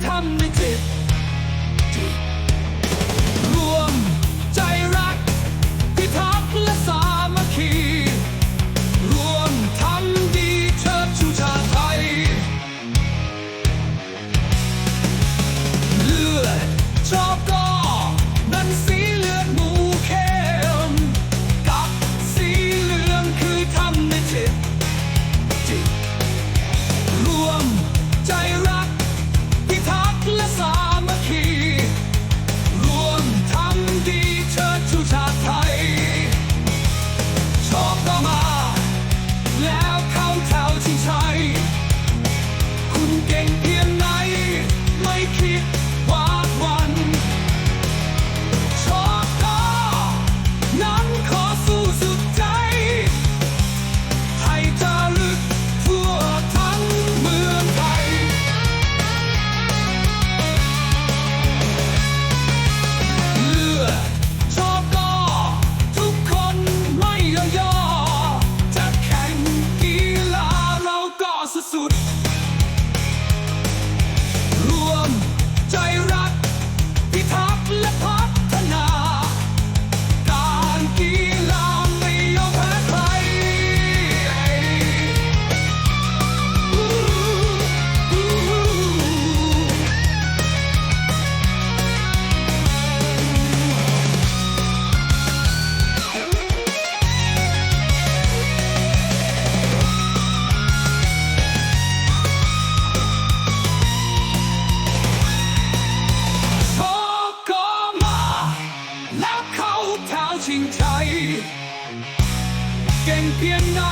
time. เก่งเพียงไหน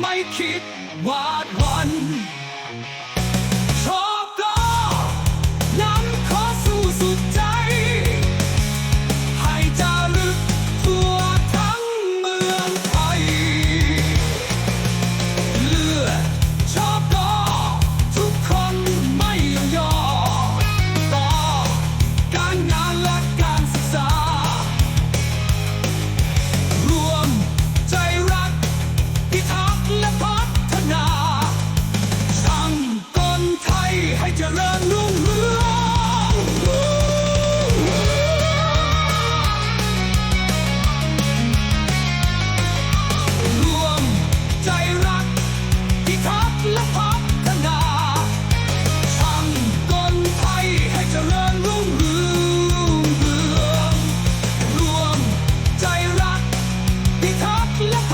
ไม่คิดวาดวัน She loves